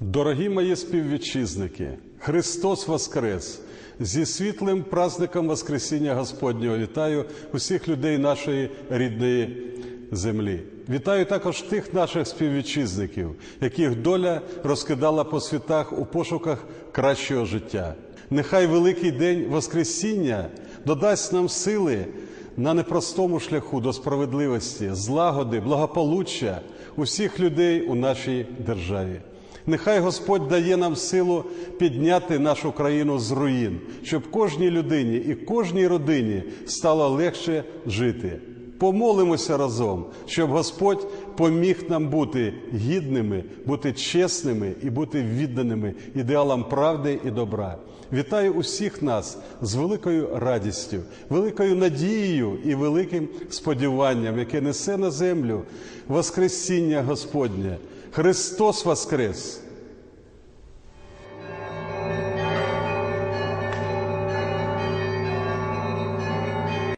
Дорогі мої співвітчизники, Христос Воскрес! Зі світлим праздником Воскресіння Господнього вітаю усіх людей нашої рідної землі. Вітаю також тих наших співвітчизників, яких доля розкидала по світах у пошуках кращого життя. Нехай великий день Воскресіння додасть нам сили на непростому шляху до справедливості, злагоди, благополуччя усіх людей у нашій державі. Нехай Господь дає нам силу підняти нашу країну з руїн, щоб кожній людині і кожній родині стало легше жити. Помолимося разом, щоб Господь поміг нам бути гідними, бути чесними і бути відданими ідеалам правди і добра. Вітаю усіх нас з великою радістю, великою надією і великим сподіванням, яке несе на землю Воскресіння Господнє. Христос Воскрес!